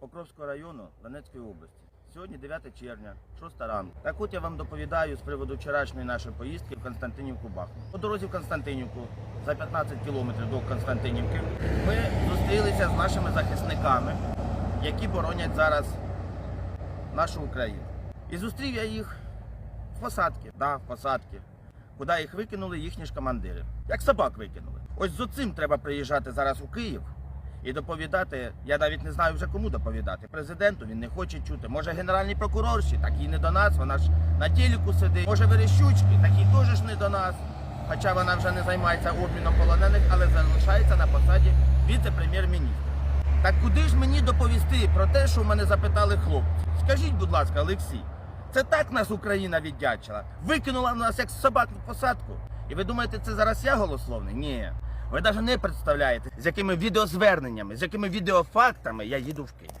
Покровського району Донецької області. Сьогодні 9 червня, 6 ранку. Так от я вам доповідаю з приводу вчорашньої нашої поїздки в Константинівку Бахмут. По дорозі в Константинівку за 15 кілометрів до Константинівки ми зустрілися з нашими захисниками, які боронять зараз нашу Україну. І зустрів я їх в посадки, да, в посадки, куди їх викинули їхні ж командири. Як собак викинули. Ось з оцим треба приїжджати зараз у Київ і доповідати. Я навіть не знаю вже кому доповідати. Президенту він не хоче чути. Може генеральний прокурорші, так і не до нас. Вона ж на телеку сидить. Може Верещучки, так і теж ж не до нас. Хоча вона вже не займається обміном полонених, але залишається на посаді віце-прем'єр-міністра. Так куди ж мені доповісти про те, що в мене запитали хлопці? Скажіть, будь ласка, Олексій, це так нас Україна віддячила? Викинула нас як собак в посадку? І ви думаєте, це зараз я голословний? Ні. Ви навіть не представляєте, з якими відеозверненнями, з якими відеофактами я їду в Київ.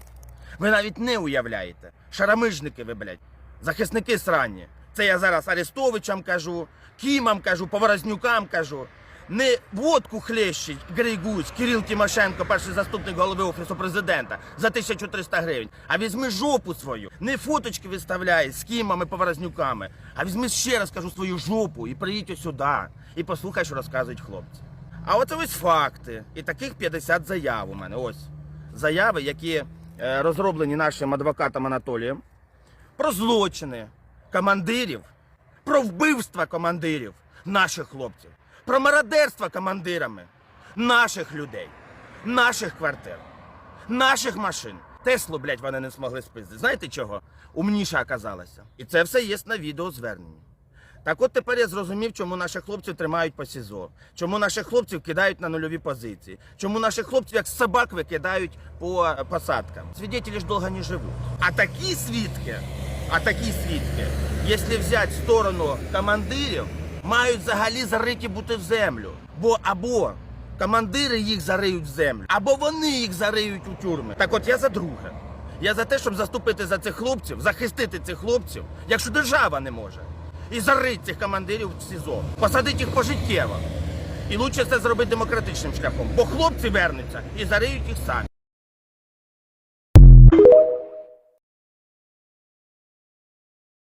Ви навіть не уявляєте. Шарамижники ви, блядь, захисники срані. Це я зараз Арестовичам кажу, Кімам кажу, Поворознюкам кажу. Не водку хлещить Григусь, Кирил Тимошенко, перший заступник голови офісу президента, за 1300 гривень. А візьми жопу свою. Не фоточки виставляй з кімами, поворознюками, а візьми ще раз кажу свою жопу і приїдь сюди. І послухай, що розказують хлопці. А оце ось факти. І таких 50 заяв у мене. Ось заяви, які е, розроблені нашим адвокатом Анатолієм про злочини командирів, про вбивства командирів наших хлопців, про мародерство командирами наших людей, наших квартир, наших машин. Теслу, блядь, вони не змогли спиздити. Знаєте чого? Умніша оказалася. І це все є на відеозверненні. Так от тепер я зрозумів, чому наших хлопців тримають по СІЗО, чому наших хлопців кидають на нульові позиції, чому наших хлопців як собак викидають по е, посадкам. Свідетелі ж довго не живуть. А такі свідки, а такі свідки, якщо взяти сторону командирів, мають взагалі зариті бути в землю. Бо або командири їх зариють в землю, або вони їх зариють у тюрми. Так от я за друге. Я за те, щоб заступити за цих хлопців, захистити цих хлопців, якщо держава не може. І зарить цих командирів в СІЗО, посадить їх пожиттєво. І лучше це зробити демократичним шляхом, бо хлопці вернуться і зариють їх самі.